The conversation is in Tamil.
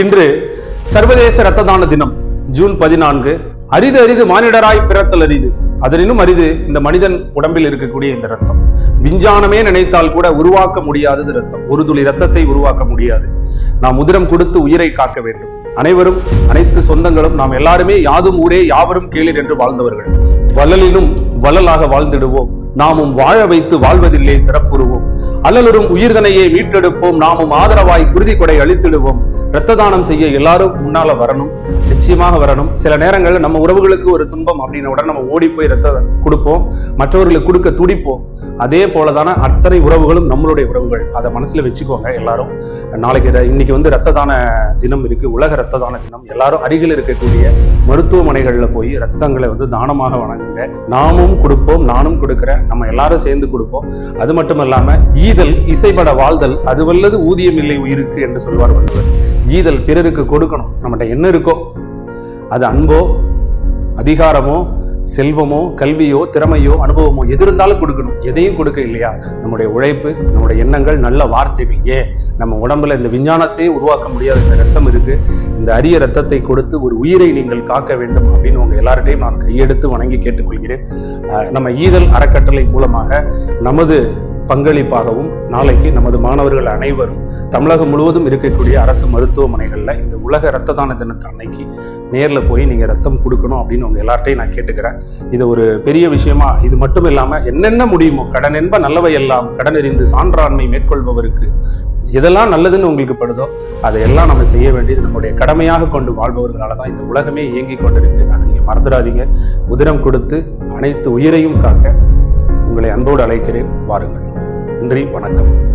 இன்று சர்வதேச இரத்த தான தினம் ஜூன் பதினான்கு. அரிது அரிது மானிடராய் பிறத்தல் அரிது. அதனினும் அரிது இந்த மனிதன் உடம்பில் இருக்கக்கூடிய இந்த ரத்தம் விஞ்ஞானமே நினைத்தால் கூட உருவாக்க முடியாதது ரத்தம் ஒரு துளி ரத்தத்தை உருவாக்க முடியாது. நாம் உதிரம் கொடுத்து உயிரை காக்க வேண்டும். அனைவரும் அனைத்து சொந்தங்களும் நாம் எல்லாருமே யாதும் ஊரே யாவரும் கேளீர் என்று வாழ்ந்தவர்கள். வள்ளலினும் வள்ளலாக வாழ்ந்திடுவோம். நாமும் வாழ வைத்து வாழ்வதில்லை சிறப்புறுவோம். அல்லலரும் உயிர்தனையை மீட்டெடுப்போம். நாமும் ஆதரவாய் குருதி கொடை அளித்திடுவோம் இரத்த தானம் செய்ய எல்லாரும் முன்னால வரணும். நிச்சயமாக வரணும். சில நேரங்களில் நம்ம உறவுகளுக்கு ஒரு துன்பம் அப்படின்ன உடனே நம்ம ஓடி போய் ரத்த கொடுப்போம். மற்றவர்களுக்கு கொடுக்க துடிப்போம். அதே போலதான அத்தனை உறவுகளும் நம்மளுடைய உறவுகள். அதை மனசுல வச்சுக்கோங்க எல்லாரும். நாளைக்கு இன்னைக்கு வந்து ரத்த தான தினம் இருக்கு. உலக ரத்த தான தினம். எல்லாரும் அருகில் இருக்கக்கூடிய மருத்துவமனைகளில் போய் ரத்தங்களை வந்து தானமாக வணங்குங்க. நாமும் கொடுப்போம் நானும் கொடுக்கிறேன். நம்ம எல்லாரும் சேர்ந்து கொடுப்போம். அது மட்டும் இல்லாம ஈதல் இசைப்பட வாழ்தல் அது வல்லது ஊதியம் இல்லை உயிருக்கு என்று சொல்வார் வள்ளுவர். ஈதல் பிறருக்கு கொடுக்கணும். நம்மகிட்ட என்ன இருக்கோ? அது அன்போ அதிகாரமோ செல்வமோ கல்வியோ திறமையோ அனுபவமோ எது இருந்தாலும் கொடுக்கணும். எதையும் கொடுக்க இல்லையா நம்முடைய உழைப்பு நம்முடைய எண்ணங்கள் நல்ல வார்த்தைகள். ஏன் நம்ம உடம்புல இந்த விஞ்ஞானத்தையே உருவாக்க முடியாத இந்த ரத்தம் இருக்கு. இந்த அரிய ரத்தத்தை கொடுத்து ஒரு உயிரை நீங்கள் காக்க வேண்டும் அப்படின்னு உங்க எல்லார்ட்டையும் நான் கையெடுத்து வணங்கி கேட்டுக்கொள்கிறேன். நம்ம ஈதல் அறக்கட்டளை மூலமாக நமது பங்களிப்பாகவும் நாளைக்கு நமது மாணவர்கள் அனைவரும் தமிழகம் முழுவதும் இருக்கக்கூடிய அரசு மருத்துவமனைகளில் இந்த உலக இரத்த தான தினத்து அன்னைக்கு நேரில் போய் நீங்கள் ரத்தம் கொடுக்கணும் அப்படின்னு உங்க எல்லார்ட்டையும் நான் கேட்டுக்கிறேன். இது ஒரு பெரிய விஷயமா இது மட்டும் இல்லாமல் என்னென்ன முடியுமோ கடன் என்ப நல்லவை எல்லாம் கடன் எறிந்து சான்றாண்மை மேற்கொள்பவருக்கு எதெல்லாம் நல்லதுன்னு உங்களுக்கு படுதோ அதையெல்லாம் நம்ம செய்ய வேண்டியது நம்முடைய கடமையாக கொண்டு வாழ்பவர்களால தான் இந்த உலகமே இயங்கிக் கொண்டிருக்கு. அதை நீங்கள் மறந்துடாதீங்க. உதிரம் கொடுத்து அனைத்து உயிரையும் காக்க உங்களை அன்போடு அழைக்கிறேன். வாருங்கள். நன்றி வணக்கம்.